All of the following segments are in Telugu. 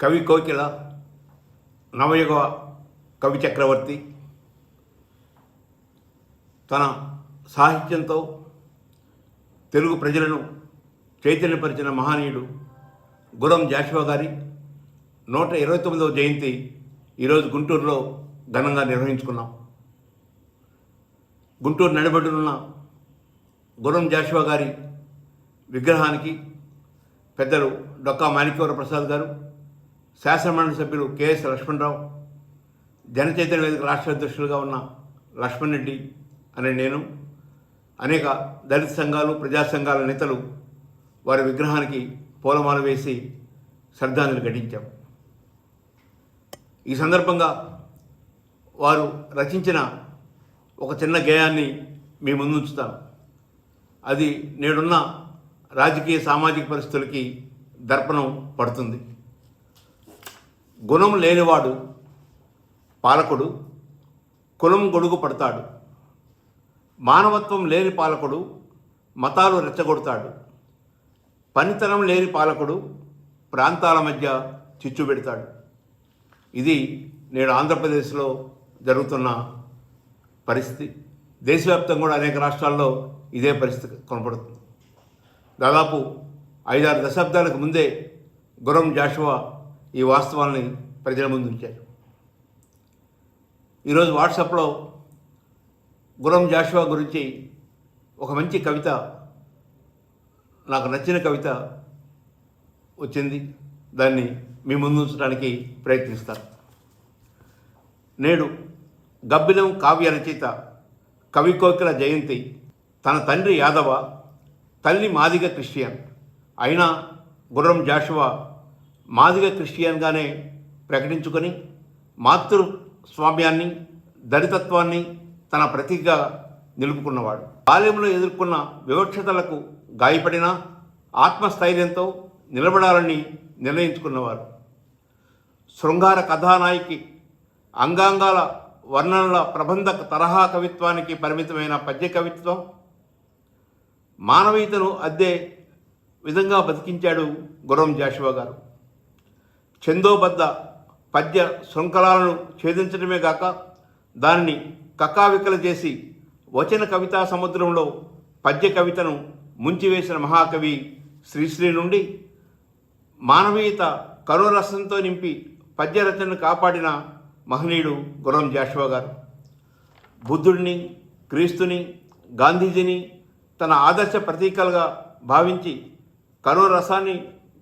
కవి కోకిల నవయుగ కవి చక్రవర్తి తన సాహిత్యంతో తెలుగు ప్రజలను చైతన్యపరిచిన మహనీయుడు గురం జాషువా గారి నూట ఇరవై తొమ్మిదవ జయంతి ఈరోజు గుంటూరులో ఘనంగా నిర్వహించుకున్నాం. గుంటూరు నడిబడినున్న గురం జాషువా గారి విగ్రహానికి పెద్దలు డొక్కా మాణిక్యవర ప్రసాద్ గారు శాసనమండలి సభ్యులు కెఎస్ లక్ష్మణరావు జనచైతన్య వేదిక రాష్ట్ర అధ్యక్షులుగా ఉన్న లక్ష్మణ్ రెడ్డి అనే నేను అనేక దళిత సంఘాలు ప్రజా సంఘాల నేతలు వారి విగ్రహానికి పూలమాల వేసి శ్రద్ధాంజలి ఘటించాం. ఈ సందర్భంగా వారు రచించిన ఒక చిన్న గేయాన్ని మీ ముందు అది నేడున్న రాజకీయ సామాజిక పరిస్థితులకి దర్పణం పడుతుంది. గుణం లేనివాడు పాలకుడు కులం గొడుగు పడతాడు. మానవత్వం లేని పాలకుడు మతాలు రెచ్చగొడతాడు. పనితనం లేని పాలకుడు ప్రాంతాల మధ్య చిచ్చు పెడతాడు. ఇది నేడు ఆంధ్రప్రదేశ్లో జరుగుతున్న పరిస్థితి. దేశవ్యాప్తంగా కూడా అనేక రాష్ట్రాల్లో ఇదే పరిస్థితి కనపడుతుంది. దాదాపు ఐదారు దశాబ్దాలకు ముందే గురం జాషువా ఈ వాస్తవాల్ని ప్రజల ముందు ఉంచారు. ఈరోజు వాట్సాప్లో గురం జాషువా గురించి ఒక మంచి కవిత నాకు నచ్చిన కవిత వచ్చింది. దాన్ని మీ ముందు ఉంచడానికి ప్రయత్నిస్తాను. నేడు గబ్బిలం కావ్య రచయిత కవికోకిల జయంతి తన తండ్రి యాదవ తల్లి మాదిగ క్రిస్టియన్ అయినా గుర్రం జాషువా మాదిగ క్రిస్టియన్గానే ప్రకటించుకొని మాతృ స్వామ్యాన్ని దళితత్వాన్ని తన ప్రతిగా నిలుపుకున్నవాడు. బాల్యంలో ఎదుర్కొన్న వివక్షతలకు గాయపడిన ఆత్మస్థైర్యంతో నిలబడాలని నిర్ణయించుకున్నవారు శృంగార కథానాయికి అంగాంగాల వర్ణనల ప్రబంధ తరహా కవిత్వానికి పరిమితమైన పద్య కవిత్వం మానవీయతను అద్దే విధంగా బతికించాడు గుర్రం జాషువా గారు. ఛందోబద్ధ పద్య శృంఖలాలను ఛేదించడమే గాక దాన్ని కకావికలు చేసి వచన కవితా సముద్రంలో పద్య కవితను ముంచివేసిన మహాకవి శ్రీశ్రీ నుండి మానవీయత కరురసంతో నింపి పద్య రచనను కాపాడిన మహనీయుడు గురం జాషువా గారు. బుద్ధుడిని క్రీస్తుని గాంధీజీని తన ఆదర్శ ప్రతీకలుగా భావించి కరుణ రసాన్ని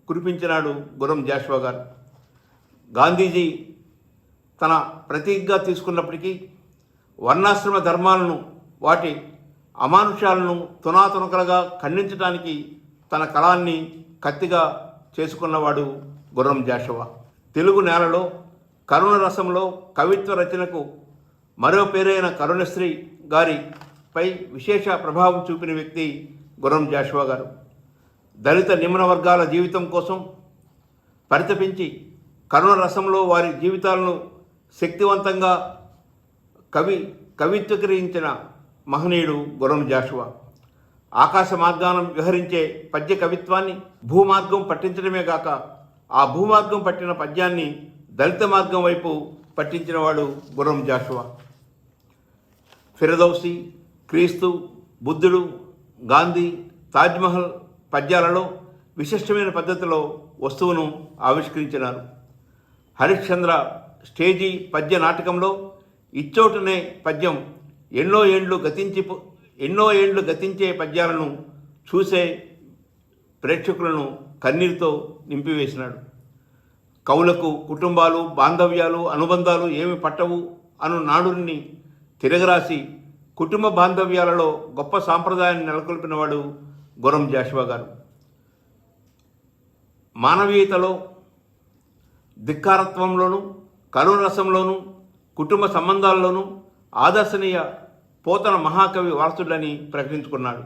కురిపించినాడు గురం జాషువా గారు. గాంధీజీ తన ప్రతీకగా తీసుకున్నప్పటికీ వర్ణాశ్రమ ధర్మాలను వాటి అమానుషాలను తునాతునకలుగా ఖండించడానికి తన కళాన్ని కత్తిగా చేసుకున్నవాడు గుర్రం జాషవా. తెలుగు నేలలో కరుణ రసంలో కవిత్వ రచనకు మరో పేరైన కరుణశ్రీ గారిపై విశేష ప్రభావం చూపిన వ్యక్తి గుర్రం జాషువా గారు. దళిత నిమ్న వర్గాల జీవితం కోసం పరితపించి కరుణ రసంలో వారి జీవితాలను శక్తివంతంగా కవి కవిత్వకరించిన మహనీయుడు గురం జాషువా. ఆకాశ మార్గానం విహరించే పద్య కవిత్వాన్ని భూమార్గం పట్టించడమే కాక ఆ భూమార్గం పట్టిన పద్యాన్ని దళిత మార్గం వైపు పట్టించినవాడు గురం జాషువా. ఫిరదౌసి క్రీస్తు బుద్ధుడు గాంధీ తాజ్మహల్ పద్యాలలో విశిష్టమైన పద్ధతిలో వస్తువును ఆవిష్కరించినారు. హరిశ్చంద్ర స్టేజీ పద్య నాటకంలో ఇచ్చోటనే పద్యం ఎన్నో ఏండ్లు గతించి ఎన్నో ఏండ్లు గతించే పద్యాలను చూసే ప్రేక్షకులను కన్నీరుతో నింపివేసినాడు. కవులకు కుటుంబాలు బాంధవ్యాలు అనుబంధాలు ఏమి పట్టవు అను నాడుని తిరగరాసి కుటుంబ బాంధవ్యాలలో గొప్ప సాంప్రదాయాన్ని నెలకొల్పినవాడు గురం జాషువా గారు. మానవీయతలో ధిక్కారత్వంలోనూ కరుణరసంలోనూ కుటుంబ సంబంధాల్లోనూ ఆదర్శనీయ పోతన మహాకవి వారసుడని ప్రకటించుకున్నాడు.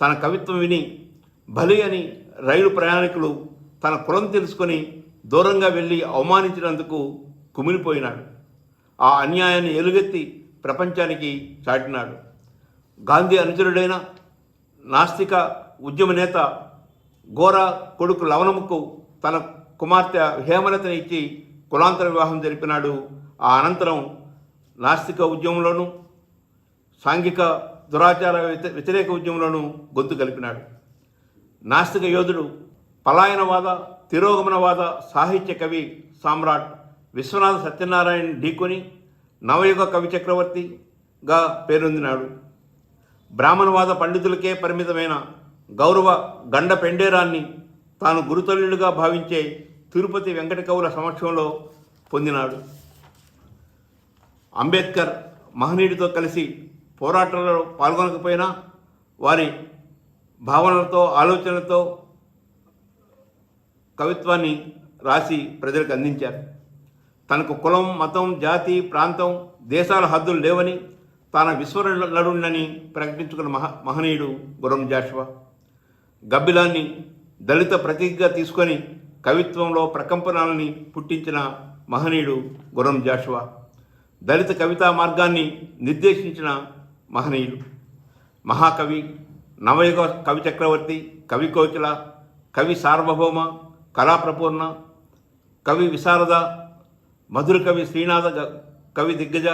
తన కవిత్వం విని బలి అని రైలు ప్రయాణికులు తన కులం తెలుసుకొని దూరంగా వెళ్ళి అవమానించినందుకు కుమిలిపోయినాడు. ఆ అన్యాయాన్ని ఎలుగెత్తి ప్రపంచానికి చాటినాడు. గాంధీ అనుచరుడైన నాస్తిక ఉద్యమ నేత గోరా కొడుకు లవణముకు తన కుమార్తె హేమలతని ఇచ్చి కులాంతర వివాహం జరిపినాడు. ఆ అనంతరం నాస్తిక ఉద్యమంలోనూ సాంఘిక దురాచార వ్యతి- వ్యతిరేక ఉద్యమంలోనూ గొంతు కలిపినాడు. నాస్తిక యోధుడు పలాయనవాద తిరోగమనవాద సాహిత్య కవి సామ్రాట్ విశ్వనాథ సత్యనారాయణ ఢీకొని నవయుగ కవి చక్రవర్తిగా పేరొందినాడు. బ్రాహ్మణవాద పండితులకే పరిమితమైన గౌరవ గండ పెండేరాన్ని తాను గురుతల్యుడిగా భావించే తిరుపతి వెంకట కవుల సమక్షంలో పొందినాడు. అంబేద్కర్ మహనీయుడితో కలిసి పోరాటంలో పాల్గొనకపోయినా వారి భావనలతో ఆలోచనలతో కవిత్వాన్ని రాసి ప్రజలకు అందించారు. తనకు కులం మతం జాతి ప్రాంతం దేశాల హద్దులు లేవని తన విశ్వనరుణ్ణని ప్రకటించుకున్న మహ మహనీయుడు గురం జాషువా. గబ్బిలాన్ని దళిత ప్రతీకగా తీసుకొని కవిత్వంలో ప్రకంపనల్ని పుట్టించిన మహనీయుడు గురం జాషువా. దళిత కవితా మార్గాన్ని నిర్దేశించిన మహనీయుడు. మహాకవి నవయుగ కవి చక్రవర్తి కవి కోకిల కవి సార్వభౌమ కళాప్రపూర్ణ కవి విశారద మధుర కవి శ్రీనాథ కవి దిగ్గజ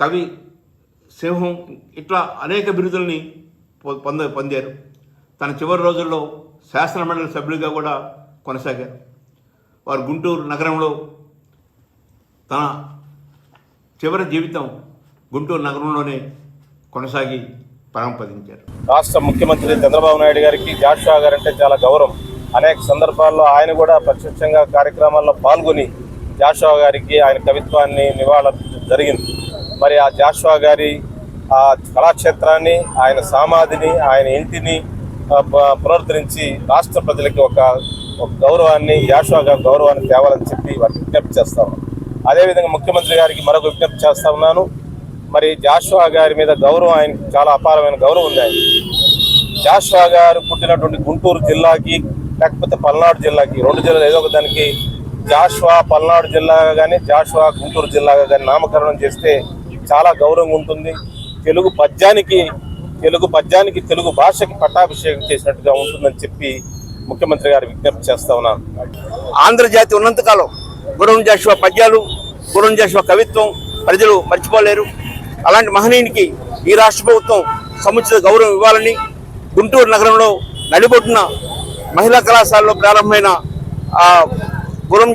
కవి సింహం ఇట్లా అనేక బిరుదుల్ని పొంద పొందారు. తన చివరి రోజుల్లో శాసనమండలి సభ్యులుగా కూడా కొనసాగారు వారు గుంటూరు నగరంలో తన చివరి జీవితం గుంటూరు నగరంలోనే కొనసాగి పరంపదించారు రాష్ట్ర ముఖ్యమంత్రి చంద్రబాబు నాయుడు గారికి జాషువా గారు అంటే చాలా గౌరవం. అనేక సందర్భాల్లో ఆయన కూడా ప్రత్యక్షంగా కార్యక్రమాల్లో పాల్గొని జాషువా గారికి ఆయన కవిత్వాన్ని నివాళ జరిగింది. మరి ఆ జాషువా గారి ఆ కళాక్షేత్రాన్ని ఆయన సమాధిని ఆయన ఇంటిని పునరుద్ధరించి రాష్ట్ర ప్రజలకి ఒక ఒక గౌరవాన్ని జాషువా గారి గౌరవాన్ని తేవాలని చెప్పి వారికి విజ్ఞప్తి చేస్తాం అదేవిధంగా ముఖ్యమంత్రి గారికి మరొక విజ్ఞప్తి చేస్తా ఉన్నాను. మరి జాషువా గారి మీద గౌరవం ఆయనకి చాలా అపారమైన గౌరవం ఉంది ఆయన జాషువా గారు పుట్టినటువంటి గుంటూరు జిల్లాకి లేకపోతే పల్నాడు జిల్లాకి రెండు జిల్లాలు ఏదో ఒక దానికి జాషువా పల్నాడు జిల్లాగా కానీ జాషువా గుంటూరు జిల్లాగా కానీ నామకరణం చేస్తే చాలా గౌరవంగా ఉంటుంది. తెలుగు పద్యానికి తెలుగు పద్యానికి తెలుగు భాషకి పట్టాభిషేకం చేసినట్టుగా ఉంటుందని చెప్పి ముఖ్యమంత్రి గారు విజ్ఞప్తి చేస్తా ఉన్నాను ఆంధ్రజాతి ఉన్నంతకాలం గురం జాషువా పద్యాలు గురం కవిత్వం ప్రజలు మర్చిపోలేరు. అలాంటి మహనీయునికి ఈ రాష్ట్ర ప్రభుత్వం సముచిత గౌరవం ఇవ్వాలని గుంటూరు నగరంలో నడిబొట్టిన మహిళా కళాశాలలో ప్రారంభమైన ఆ గురం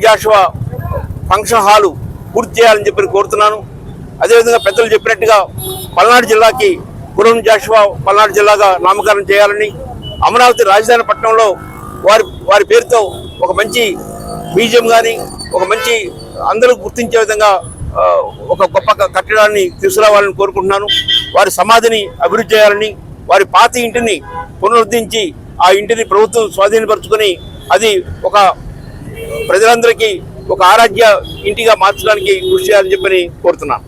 ఫంక్షన్ హాలు పూర్తి చేయాలని చెప్పి కోరుతున్నాను. అదేవిధంగా పెద్దలు చెప్పినట్టుగా పల్నాడు జిల్లాకి గురం జాషువా పల్నాడు జిల్లాగా నామకరణం చేయాలని అమరావతి రాజధాని పట్టణంలో వారి వారి పేరుతో ఒక మంచి మ్యూజియం కానీ ఒక మంచి అందరూ గుర్తించే విధంగా ఒక గొప్ప కట్టడాన్ని తీసుకురావాలని కోరుకుంటున్నాను. వారి సమాధిని అభివృద్ధి చేయాలని వారి పాత ఇంటిని పునరుద్ధరించి ఆ ఇంటిని ప్రభుత్వం స్వాధీనపరుచుకొని అది ఒక ప్రజలందరికీ ఒక ఆరాధ్య ఇంటిగా మార్చడానికి కృషి చేయాలని చెప్పని కోరుతున్నాను.